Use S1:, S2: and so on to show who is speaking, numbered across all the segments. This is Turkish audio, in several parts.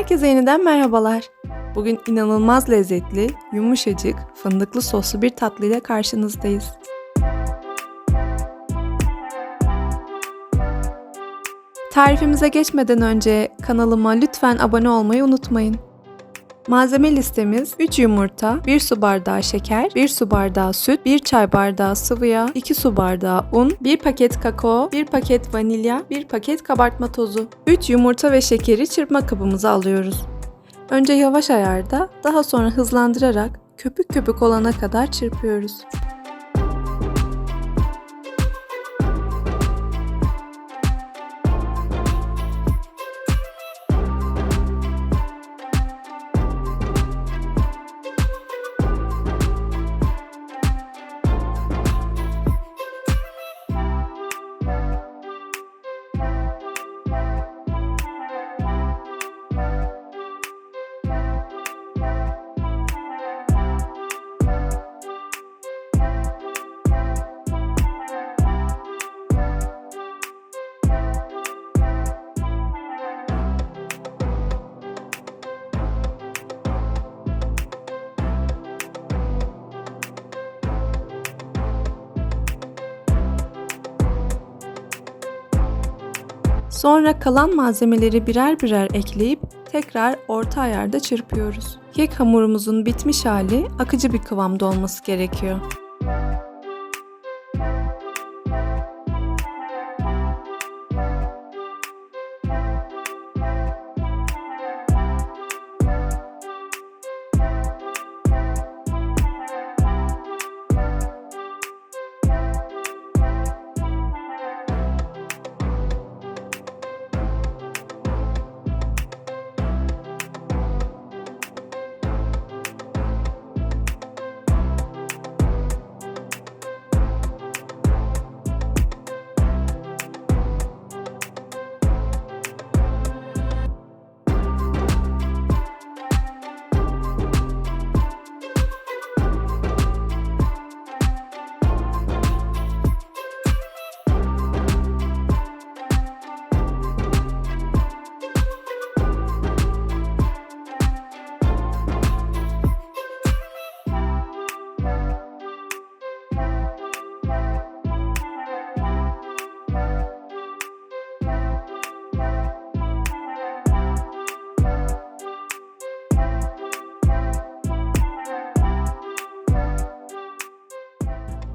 S1: Herkese yeniden merhabalar. Bugün inanılmaz lezzetli, yumuşacık, fındıklı soslu bir tatlıyla karşınızdayız. Tarifimize geçmeden önce kanalıma lütfen abone olmayı unutmayın. Malzeme listemiz 3 yumurta, 1 su bardağı şeker, 1 su bardağı süt, 1 çay bardağı sıvı yağ, 2 su bardağı un, 1 paket kakao, 1 paket vanilya, 1 paket kabartma tozu. 3 yumurta ve şekeri çırpma kabımıza alıyoruz. Önce yavaş ayarda, daha sonra hızlandırarak köpük köpük olana kadar çırpıyoruz. Sonra kalan malzemeleri birer birer ekleyip tekrar orta ayarda çırpıyoruz. Kek hamurumuzun bitmiş hali akıcı bir kıvamda olması gerekiyor.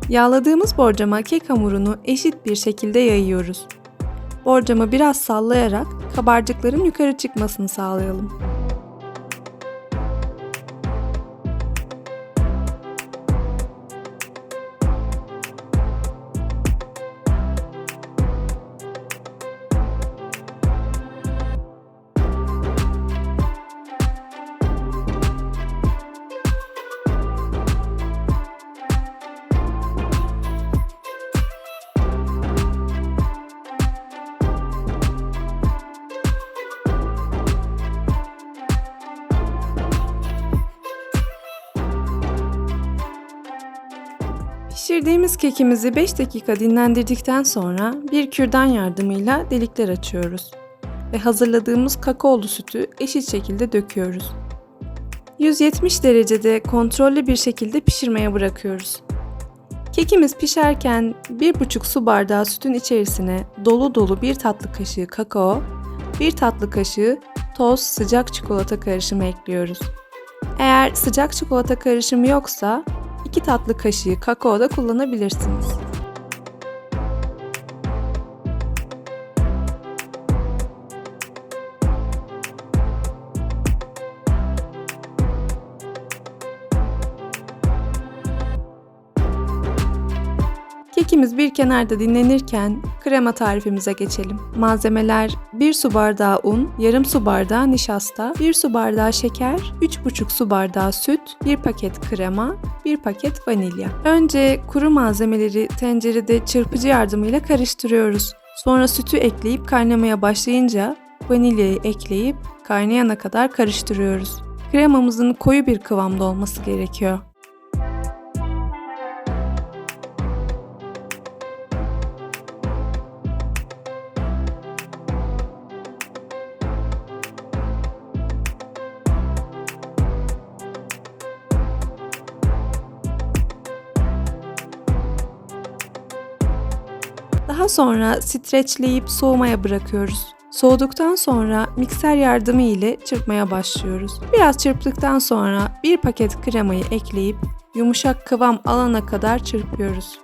S1: Yağladığımız borcama kek hamurunu eşit bir şekilde yayıyoruz. Borcamı biraz sallayarak kabarcıkların yukarı çıkmasını sağlayalım. Pişirdiğimiz kekimizi 5 dakika dinlendirdikten sonra bir kürdan yardımıyla delikler açıyoruz ve hazırladığımız kakaolu sütü eşit şekilde döküyoruz. 170 derecede kontrollü bir şekilde pişirmeye bırakıyoruz. Kekimiz pişerken 1,5 su bardağı sütün içerisine dolu dolu 1 tatlı kaşığı kakao, 1 tatlı kaşığı toz sıcak çikolata karışımı ekliyoruz. Eğer sıcak çikolata karışımı yoksa 2 tatlı kaşığı kakao da kullanabilirsiniz. Kekimiz bir kenarda dinlenirken krema tarifimize geçelim. Malzemeler 1 su bardağı un, yarım su bardağı nişasta, 1 su bardağı şeker, 3,5 su bardağı süt, 1 paket krema, 1 paket vanilya. Önce kuru malzemeleri tencerede çırpıcı yardımıyla karıştırıyoruz. Sonra sütü ekleyip kaynamaya başlayınca vanilyayı ekleyip kaynayana kadar karıştırıyoruz. Kremamızın koyu bir kıvamda olması gerekiyor. Daha sonra streçleyip soğumaya bırakıyoruz. Soğuduktan sonra mikser yardımı ile çırpmaya başlıyoruz. Biraz çırptıktan sonra bir paket kremayı ekleyip yumuşak kıvam alana kadar çırpıyoruz.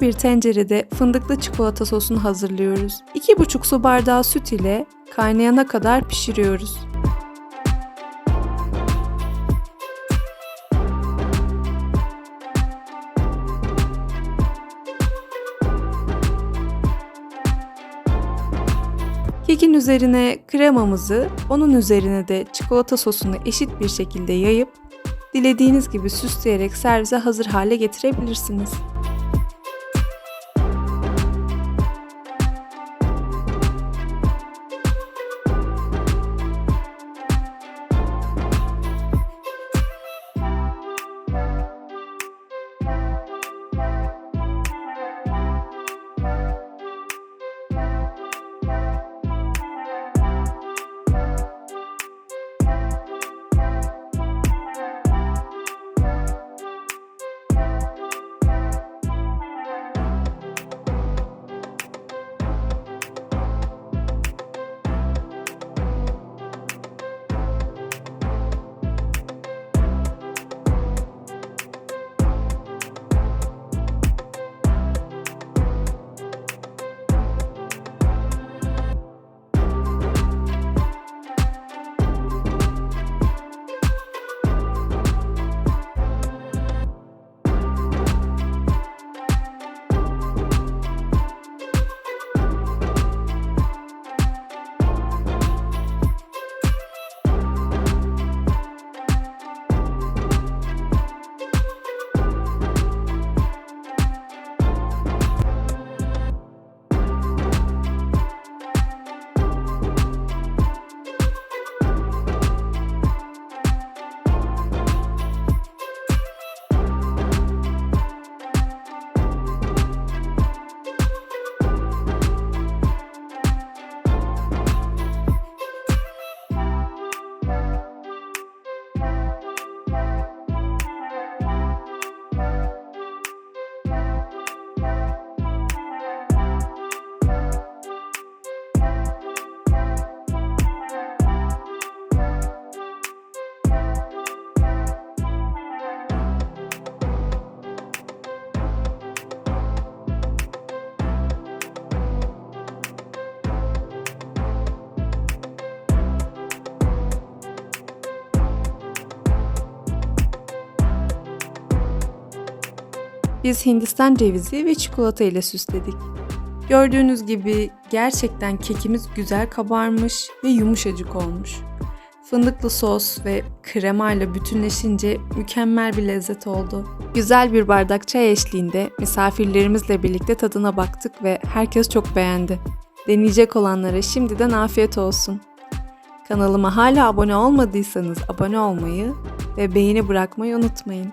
S1: Bir tencerede fındıklı çikolata sosunu hazırlıyoruz. 2,5 su bardağı süt ile kaynayana kadar pişiriyoruz. Kekin üzerine kremamızı, onun üzerine de çikolata sosunu eşit bir şekilde yayıp dilediğiniz gibi süsleyerek servise hazır hale getirebilirsiniz. Biz Hindistan cevizi ve çikolata ile süsledik. Gördüğünüz gibi gerçekten kekimiz güzel kabarmış ve yumuşacık olmuş. Fındıklı sos ve kremayla bütünleşince mükemmel bir lezzet oldu. Güzel bir bardak çay eşliğinde misafirlerimizle birlikte tadına baktık ve herkes çok beğendi. Deneyecek olanlara şimdiden afiyet olsun. Kanalıma hala abone olmadıysanız abone olmayı ve beğeni bırakmayı unutmayın.